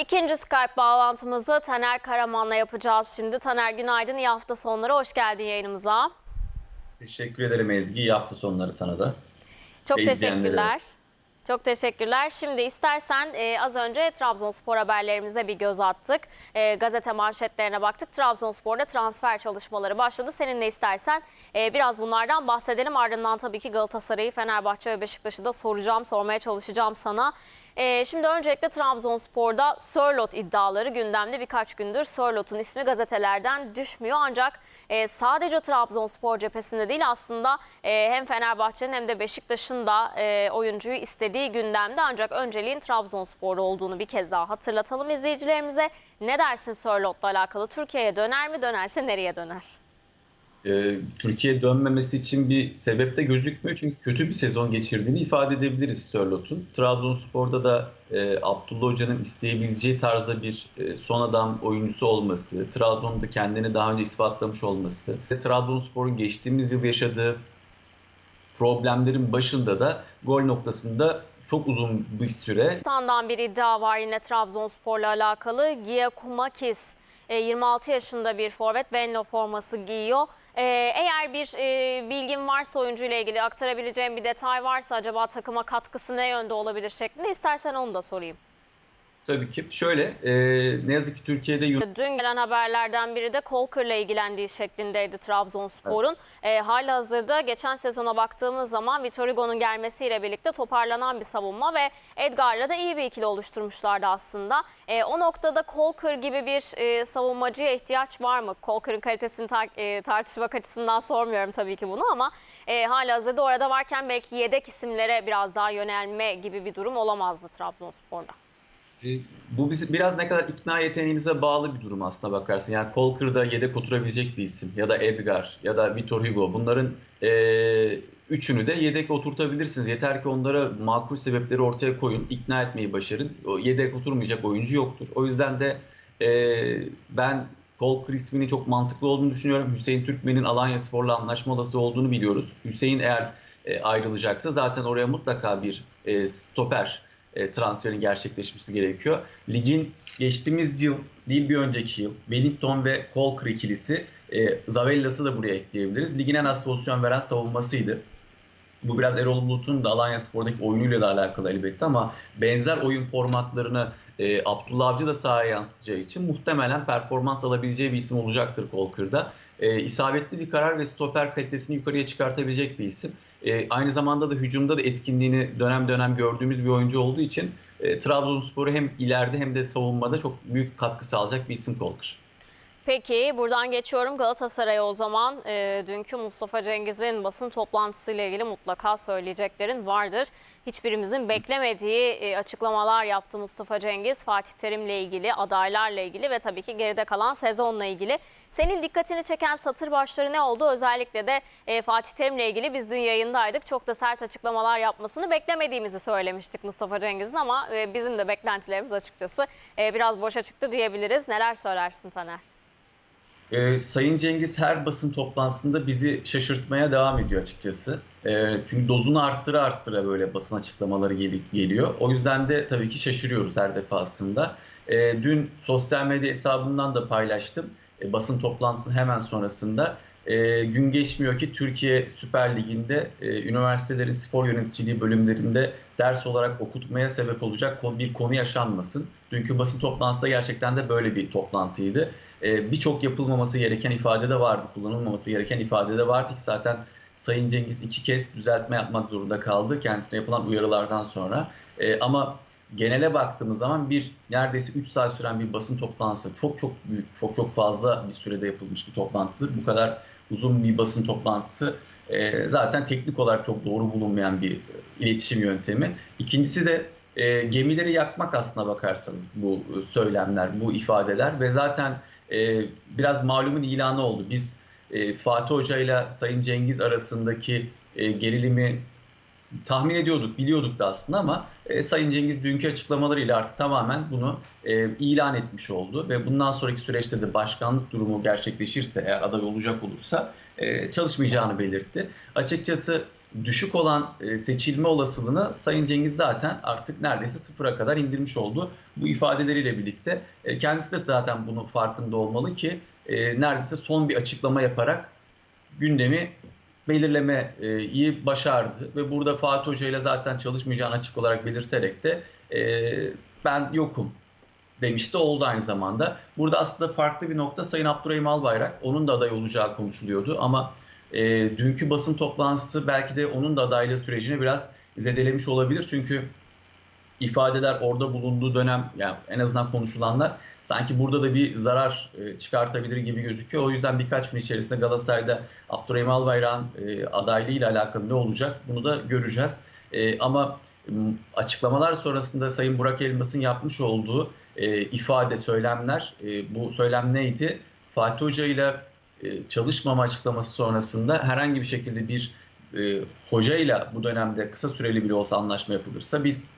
İkinci Skype bağlantımızı Taner Karaman'la yapacağız şimdi. Taner günaydın, iyi hafta sonları. Hoş geldin yayınımıza. Teşekkür ederim Ezgi. İyi hafta sonları sana da. Çok Ve teşekkürler. Çok teşekkürler. Şimdi istersen e, az önce Trabzonspor haberlerimize bir göz attık. E, gazete manşetlerine baktık. Trabzonspor'da transfer çalışmaları başladı. Seninle istersen e, biraz bunlardan bahsedelim. Ardından tabii ki Galatasaray'ı, Fenerbahçe ve Beşiktaş'ı da soracağım, sormaya çalışacağım sana. E, şimdi öncelikle Trabzonspor'da Sörlot iddiaları gündemde birkaç gündür. Sörlot'un ismi gazetelerden düşmüyor ancak e, sadece Trabzonspor cephesinde değil aslında e, hem Fenerbahçe'nin hem de Beşiktaş'ın da e, oyuncuyu istediği gündemde ancak önceliğin Trabzonspor olduğunu bir kez daha hatırlatalım izleyicilerimize. Ne dersin Sörlot'la alakalı? Türkiye'ye döner mi? Dönerse nereye döner? Ee, Türkiye dönmemesi için bir sebep de gözükmüyor. Çünkü kötü bir sezon geçirdiğini ifade edebiliriz Sörlot'un. Trabzonspor'da da e, Abdullah Hoca'nın isteyebileceği tarzda bir e, son adam oyuncusu olması, Trabzon'da kendini daha önce ispatlamış olması ve Trabzonspor'un geçtiğimiz yıl yaşadığı problemlerin başında da gol noktasında çok uzun bir süre Sandan bir iddia var yine Trabzonspor'la alakalı. Giacomakis e, 26 yaşında bir forvet Venlo forması giyiyor. E, Eğer bir e, bilgin varsa oyuncuyla ilgili aktarabileceğim bir detay varsa acaba takıma katkısı ne yönde olabilir şeklinde istersen onu da sorayım. Tabii ki şöyle e, ne yazık ki Türkiye'de Dün gelen haberlerden biri de Kolkır'la ilgilendiği şeklindeydi Trabzonspor'un. E, hala hazırda geçen sezona baktığımız zaman Vitor Hugo'nun gelmesiyle birlikte toparlanan bir savunma ve Edgar'la da iyi bir ikili oluşturmuşlardı aslında. E, o noktada Kolkır gibi bir e, savunmacıya ihtiyaç var mı? Kolkır'ın kalitesini tar- e, tartışmak açısından sormuyorum tabii ki bunu ama e, hala hazırda orada varken belki yedek isimlere biraz daha yönelme gibi bir durum olamaz mı Trabzonspor'da? E, Bu bizi biraz ne kadar ikna yeteneğinize bağlı bir durum aslına bakarsın. Yani Colker'da yedek oturabilecek bir isim ya da Edgar ya da Vitor Hugo bunların e, üçünü de yedek oturtabilirsiniz. Yeter ki onlara makul sebepleri ortaya koyun, ikna etmeyi başarın. O yedek oturmayacak oyuncu yoktur. O yüzden de e, ben Colker isminin çok mantıklı olduğunu düşünüyorum. Hüseyin Türkmen'in Alanya Spor'la anlaşmalısı olduğunu biliyoruz. Hüseyin eğer e, ayrılacaksa zaten oraya mutlaka bir e, stoper e, transferin gerçekleşmesi gerekiyor. Ligin geçtiğimiz yıl değil bir önceki yıl Wellington ve Colker ikilisi e, Zavella'sı da buraya ekleyebiliriz. Ligin en az pozisyon veren savunmasıydı. Bu biraz Erol Bulut'un da Alanya Spor'daki oyunuyla da alakalı elbette ama benzer oyun formatlarını e, Abdullah Avcı da sahaya yansıtacağı için muhtemelen performans alabileceği bir isim olacaktır Colker'da. E, isabetli bir karar ve stoper kalitesini yukarıya çıkartabilecek bir isim. E, aynı zamanda da hücumda da etkinliğini dönem dönem gördüğümüz bir oyuncu olduğu için e, Trabzonspor'u hem ileride hem de savunmada çok büyük katkı sağlayacak bir isim Colker. Peki buradan geçiyorum Galatasaray'a o zaman. E, dünkü Mustafa Cengiz'in basın toplantısıyla ilgili mutlaka söyleyeceklerin vardır. Hiçbirimizin beklemediği e, açıklamalar yaptı Mustafa Cengiz. Fatih Terim'le ilgili, adaylarla ilgili ve tabii ki geride kalan sezonla ilgili. Senin dikkatini çeken satır başları ne oldu? Özellikle de e, Fatih Terim'le ilgili biz dün yayındaydık. Çok da sert açıklamalar yapmasını beklemediğimizi söylemiştik Mustafa Cengiz'in ama e, bizim de beklentilerimiz açıkçası biraz boşa çıktı diyebiliriz. Neler söylersin Taner? Ee, Sayın Cengiz her basın toplantısında bizi şaşırtmaya devam ediyor açıkçası. Ee, çünkü dozunu arttıra arttıra böyle basın açıklamaları gel- geliyor. O yüzden de tabii ki şaşırıyoruz her defasında. Ee, dün sosyal medya hesabından da paylaştım. Ee, basın toplantısının hemen sonrasında. Ee, gün geçmiyor ki Türkiye Süper Ligi'nde e, üniversitelerin spor yöneticiliği bölümlerinde ders olarak okutmaya sebep olacak bir konu yaşanmasın. Dünkü basın toplantısında gerçekten de böyle bir toplantıydı. Ee, birçok yapılmaması gereken ifade de vardı, kullanılmaması gereken ifade de vardı ki zaten Sayın Cengiz iki kez düzeltme yapmak zorunda kaldı kendisine yapılan uyarılardan sonra. Ee, ama genele baktığımız zaman bir neredeyse 3 saat süren bir basın toplantısı çok çok büyük, çok çok fazla bir sürede yapılmış bir toplantıdır. Bu kadar uzun bir basın toplantısı e, zaten teknik olarak çok doğru bulunmayan bir iletişim yöntemi. İkincisi de e, gemileri yakmak aslına bakarsanız bu e, söylemler, bu ifadeler ve zaten e, biraz malumun ilanı oldu. Biz e, Fatih Hoca ile Sayın Cengiz arasındaki e, gerilimi tahmin ediyorduk, biliyorduk da aslında ama e, Sayın Cengiz dünkü açıklamalarıyla artık tamamen bunu e, ilan etmiş oldu ve bundan sonraki süreçte de başkanlık durumu gerçekleşirse eğer aday olacak olursa e, çalışmayacağını belirtti. Açıkçası düşük olan e, seçilme olasılığını Sayın Cengiz zaten artık neredeyse sıfıra kadar indirmiş oldu. Bu ifadeleriyle birlikte e, kendisi de zaten bunun farkında olmalı ki e, neredeyse son bir açıklama yaparak gündemi belirlemeyi başardı ve burada Fatih Hoca ile zaten çalışmayacağını açık olarak belirterek de ben yokum demişti oldu aynı zamanda. Burada aslında farklı bir nokta Sayın Abdurrahim Albayrak onun da aday olacağı konuşuluyordu ama e, dünkü basın toplantısı belki de onun da adaylığı sürecini biraz zedelemiş olabilir. Çünkü ifadeler orada bulunduğu dönem yani en azından konuşulanlar sanki burada da bir zarar e, çıkartabilir gibi gözüküyor. O yüzden birkaç gün içerisinde Galatasaray'da Abdurrahim Albayrak'ın e, adaylığıyla alakalı ne olacak bunu da göreceğiz. E, ama açıklamalar sonrasında Sayın Burak Elmas'ın yapmış olduğu e, ifade, söylemler, e, bu söylem neydi? Fatih Hoca ile çalışmama açıklaması sonrasında herhangi bir şekilde bir e, hocayla bu dönemde kısa süreli bile olsa anlaşma yapılırsa biz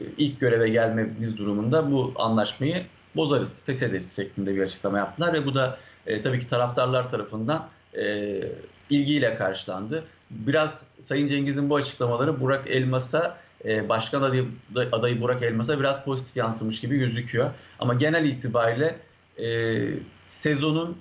e, ilk göreve gelmemiz durumunda bu anlaşmayı bozarız, feshederiz şeklinde bir açıklama yaptılar ve bu da e, tabii ki taraftarlar tarafından e, ilgiyle karşılandı. Biraz Sayın Cengiz'in bu açıklamaları Burak Elmas'a e, başkan adayı, adayı Burak Elmas'a biraz pozitif yansımış gibi gözüküyor. Ama genel itibariyle e, sezonun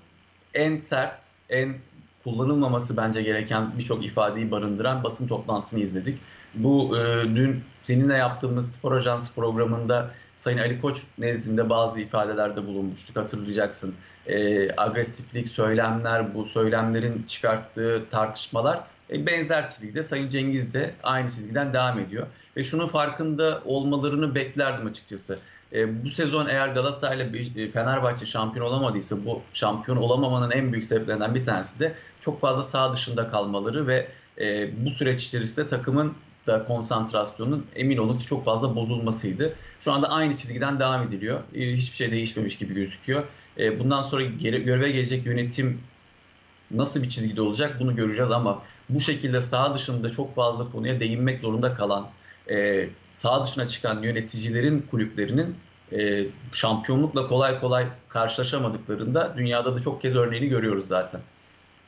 en sert, en kullanılmaması bence gereken birçok ifadeyi barındıran basın toplantısını izledik. Bu e, dün seninle yaptığımız Spor Ajansı programında Sayın Ali Koç nezdinde bazı ifadelerde bulunmuştuk hatırlayacaksın. E, agresiflik, söylemler, bu söylemlerin çıkarttığı tartışmalar e, benzer çizgide. Sayın Cengiz de aynı çizgiden devam ediyor. Ve şunun farkında olmalarını beklerdim açıkçası. E, bu sezon eğer Galatasaray ile e, Fenerbahçe şampiyon olamadıysa bu şampiyon olamamanın en büyük sebeplerinden bir tanesi de çok fazla sağ dışında kalmaları ve e, bu süreç içerisinde takımın da konsantrasyonun emin olun ki çok fazla bozulmasıydı. Şu anda aynı çizgiden devam ediliyor. E, hiçbir şey değişmemiş gibi gözüküyor. E, bundan sonra gere- göreve gelecek yönetim nasıl bir çizgide olacak bunu göreceğiz ama bu şekilde sağ dışında çok fazla konuya değinmek zorunda kalan, e, sağ dışına çıkan yöneticilerin kulüplerinin e, şampiyonlukla kolay kolay karşılaşamadıklarında dünyada da çok kez örneğini görüyoruz zaten.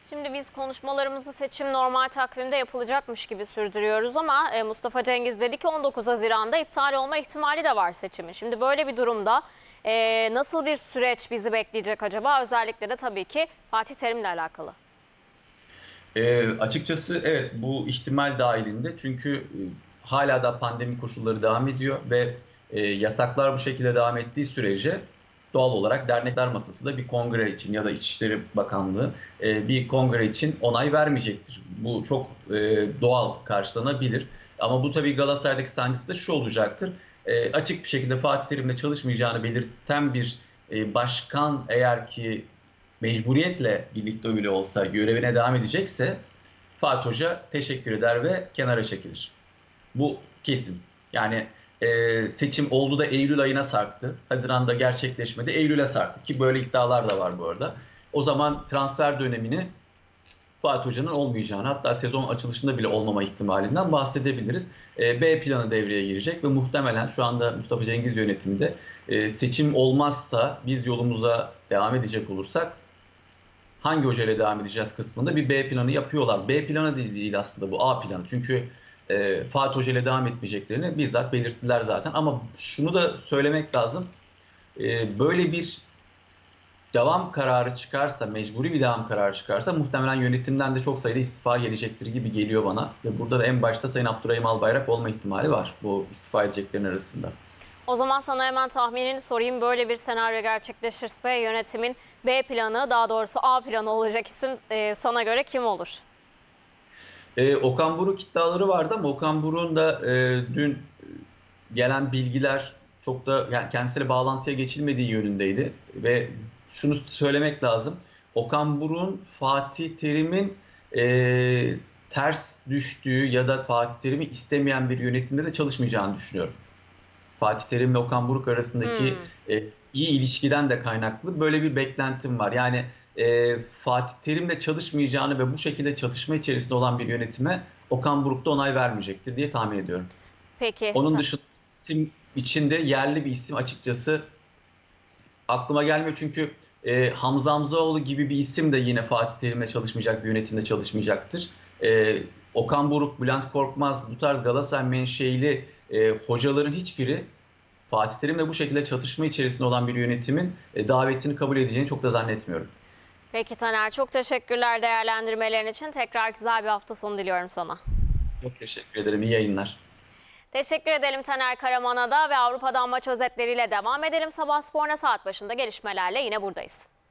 Şimdi biz konuşmalarımızı seçim normal takvimde yapılacakmış gibi sürdürüyoruz ama e, Mustafa Cengiz dedi ki 19 Haziran'da iptal olma ihtimali de var seçimin. Şimdi böyle bir durumda e, nasıl bir süreç bizi bekleyecek acaba? Özellikle de tabii ki Fatih Terim'le alakalı. E, açıkçası evet bu ihtimal dahilinde çünkü e, hala da pandemi koşulları devam ediyor ve e, yasaklar bu şekilde devam ettiği sürece doğal olarak dernekler masası da bir kongre için ya da İçişleri Bakanlığı e, bir kongre için onay vermeyecektir. Bu çok e, doğal karşılanabilir. Ama bu tabii Galatasaray'daki sancısı da şu olacaktır. E, açık bir şekilde Fatih Terim'le çalışmayacağını belirten bir e, başkan eğer ki mecburiyetle birlikte öyle olsa görevine devam edecekse Fatih Hoca teşekkür eder ve kenara çekilir. Bu kesin. Yani e, seçim oldu da Eylül ayına sarktı. Haziran'da gerçekleşmedi. Eylül'e sarktı ki böyle iddialar da var bu arada. O zaman transfer dönemini Fatih Hoca'nın olmayacağını hatta sezon açılışında bile olmama ihtimalinden bahsedebiliriz. E, B planı devreye girecek ve muhtemelen şu anda Mustafa Cengiz yönetiminde e, seçim olmazsa biz yolumuza devam edecek olursak hangi hocayla devam edeceğiz kısmında bir B planı yapıyorlar. B planı değil, değil aslında bu A planı. Çünkü e, Fatih Hoca ile devam etmeyeceklerini bizzat belirttiler zaten. Ama şunu da söylemek lazım. E, böyle bir devam kararı çıkarsa, mecburi bir devam kararı çıkarsa muhtemelen yönetimden de çok sayıda istifa gelecektir gibi geliyor bana. Ve burada da en başta Sayın Abdurrahim Albayrak olma ihtimali var bu istifa edeceklerin arasında. O zaman sana hemen tahminini sorayım. Böyle bir senaryo gerçekleşirse yönetimin B planı daha doğrusu A planı olacak isim e, sana göre kim olur? E, Okan Buruk iddiaları vardı ama Okan Buruk'un da e, dün gelen bilgiler çok da yani kendisiyle bağlantıya geçilmediği yönündeydi ve şunu söylemek lazım. Okan Buruk'un Fatih Terim'in e, ters düştüğü ya da Fatih Terim'i istemeyen bir yönetimde de çalışmayacağını düşünüyorum. Fatih Terim ve Okan Buruk arasındaki Hmm. e, iyi ilişkiden de kaynaklı böyle bir beklentim var. Yani e, Fatih Terim'le çalışmayacağını ve bu şekilde çatışma içerisinde olan bir yönetime Okan Buruk da onay vermeyecektir diye tahmin ediyorum. Peki. Onun dışında isim içinde yerli bir isim açıkçası aklıma gelmiyor çünkü e, Hamza Hamzaoğlu gibi bir isim de yine Fatih Terim'le çalışmayacak bir yönetimde çalışmayacaktır. E, Okan Buruk, Bülent Korkmaz bu tarz Galatasaray menşeili e, hocaların hiçbiri Fatih Terim'le bu şekilde çatışma içerisinde olan bir yönetimin e, davetini kabul edeceğini çok da zannetmiyorum. Peki Taner çok teşekkürler değerlendirmelerin için. Tekrar güzel bir hafta sonu diliyorum sana. Çok teşekkür ederim. İyi yayınlar. Teşekkür edelim Taner Karaman'a da ve Avrupa'dan maç özetleriyle devam edelim. Sabah sporuna saat başında gelişmelerle yine buradayız.